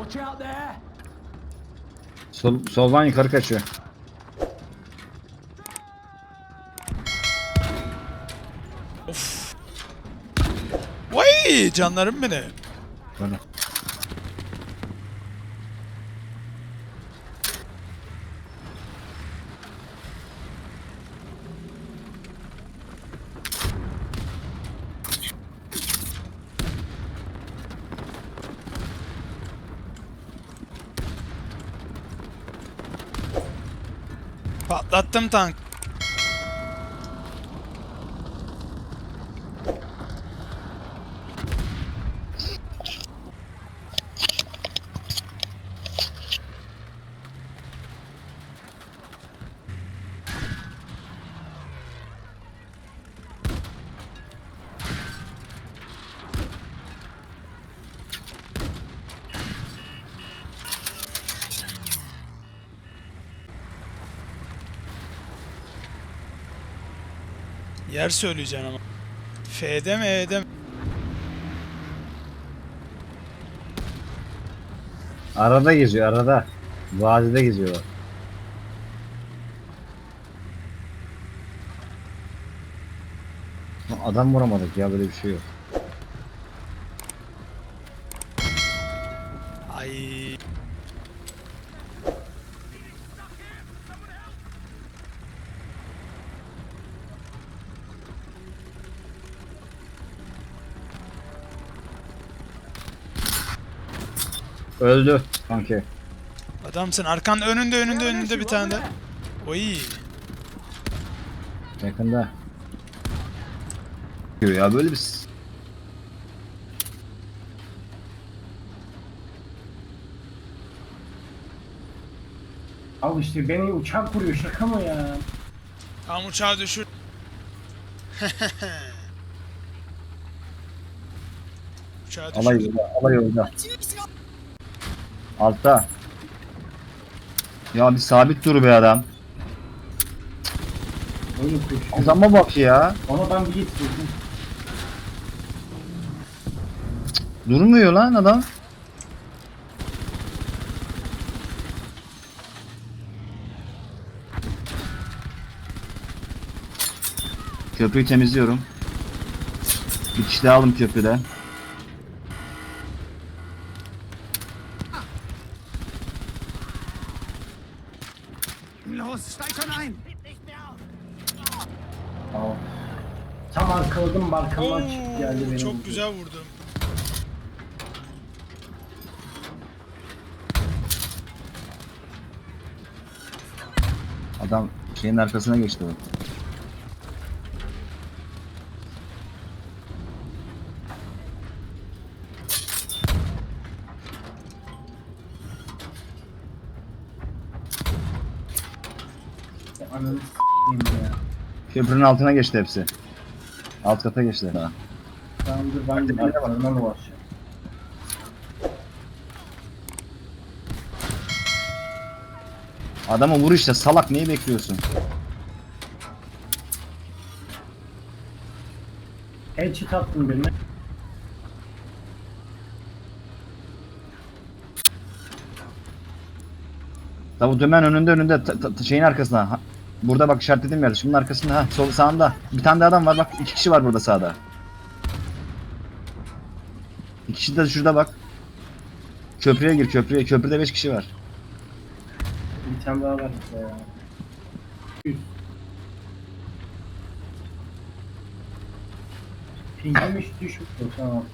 Watch out there! Sol, soldan yukarı kaçıyor. Of. Vay canlarım benim. Böyle. Patlattım tank. Yer söyleyeceksin ama. F'de mi E'de mi? Arada geziyor arada. Vadide geziyorlar. Adam vuramadık ya böyle bir şey yok. Ay. Öldü kanki. Adamsın arkan önünde önünde önünde bir tane de. Oy. Yakında. Ya böyle bir Al işte beni uçak vuruyor şaka mı ya? Tam uçağı düşür. uçağı düşür. alay yolda, alay yolda. Altta. Ya bir sabit dur be adam. Koşuyor. Adama bak ya. Ona ben bir getirdim. Durmuyor lan adam. Köprüyü temizliyorum. Bir kişi daha aldım köprüde. Los, steig schon ein! Tamam. Tam arkaladım arkamdan çıktı geldi benim. çok güzel vurdum. Adam şeyin arkasına geçti o. Ananı s**eyim ya. Köprünün altına geçti hepsi. Alt kata geçtiler ha. Tamamdır ben de arkalarından ulaşacağım. Adamı vur işte salak neyi bekliyorsun? Headshot attım birine. Tabu dümen önünde önünde ta- ta- ta- şeyin arkasında. Burada bak işaretledim yerde. Şunun arkasında ha sol sağında. Bir tane de adam var bak iki kişi var burada sağda. İki kişi de şurada bak. Köprüye gir köprüye. Köprüde beş kişi var. Bir tane daha var işte ya. Pingim hiç düşmüyor tamam.